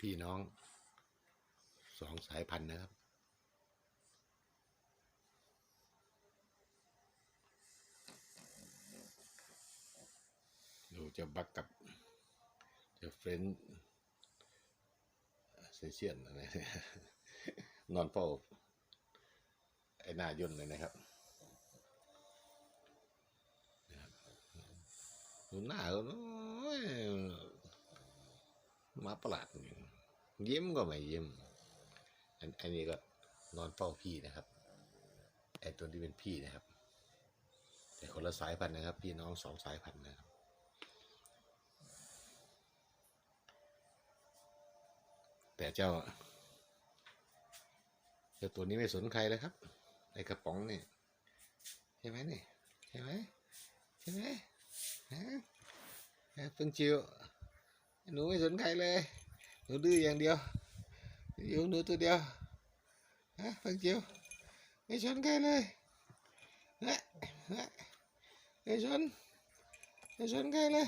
พี่น้องสองสายพันธุ์นะครับ ดูจะบักกับจะเฟรนเซเชียนอะไรนี่อนเฝ้าไอ้หน้าย่นเลยนะครับดูหน้าเขามาประหลาดจริง ยิ้มก็ไม่ยิ้มอันอันนี้ก็นอนเฝ้าพี่นะครับไอ้ตัวที่เป็นพี่นะครับ แต่คนละสายพันธุ์นะครับ พี่น้องสองสายพันธุ์นะครับแต่เจ้าเจ้าตัวนี้ไม่สนใครเลยครับไอ้กระป๋องนี่ใช่ไหมนี่ใช่ไหมใช่ไหมฮะฮะเพิ่งจิวหนูไม่สนใครเลย หนูดื้ออย่างเดียวอยู่หนูตัวเดียวฮะเพิ่งจิวไม่สนใครเลยฮะฮะไม่สนไม่สนใครเลย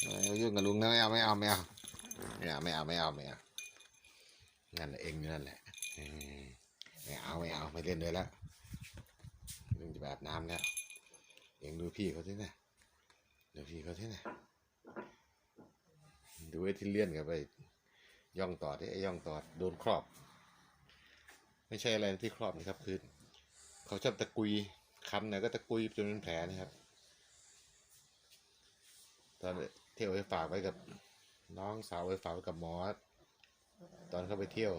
เอายุ่งกับลุงนะไม่เอาไม่เอาไม่เอาไม่เอาไม่เอาไม่เอาไม่เอานั่นแหละเองนั่นแหละเออไม่เอาไม่เอาไม่เล่นด้วยแล้วเรื่องจะแบบน้ำแล้วเองดูพี่เขาที่นะดูพี่เขาที่นะดูไอ้ที่เลี่ยนกับไป ย่องตอดไอ้ย่องตอดโดนครอบ ไม่ใช่อะไรที่ครอบนะครับคือเขาชอบตะกุยคันเนี่ยก็ตะกุยจนเป็นแผลนะครับ ตอนเที่ยวไปฝากไว้กับน้องสาวไปฝากไว้กับหมอ ตอนเขาไปเที่ยว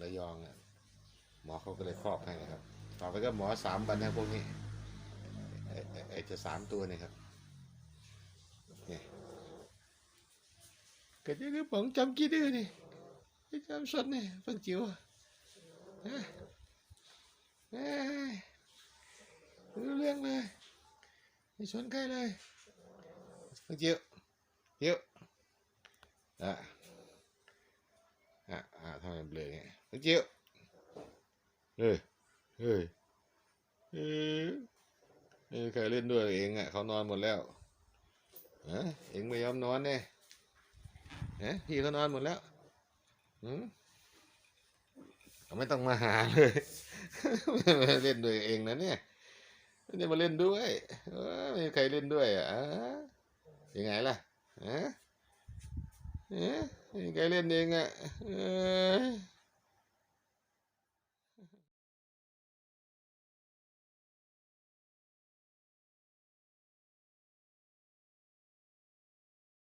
ระยองอะหมอเขาก็เลยครอบให้นะครับฝากไปก็หมอสามวันนะพวกนี้ไอ้จะสามตัวเนี่ยครับเนี่ยก็จะคือผมจำกี่ดื้อนี่ ไอ้จำสดนี่เพิ่งจิ๋วเอ้ยไม่เรื่องเลยไม่สนใครเลยเพิ่งจิ๋วจิ๋วอะอะอะทำไมเบลอเมื่อกี้เฮ้ยเฮ้ยเฮ้ยเฮ้ยใครเล่นด้วยเองอะเขานอนหมดแล้วฮะเองไม่ยอมนอนเนี่ยฮะพี่เขานอนหมดแล้ว หืมเขาไม่ต้องมาหาเลยเล่นด้วยเองนะเนี่ยไม่ได้มาเล่นด้วยไม่มีใครเล่นด้วยอะยังไงล่ะฮะเอ๊ะไม่มีใครเล่นเองอะเอ้ย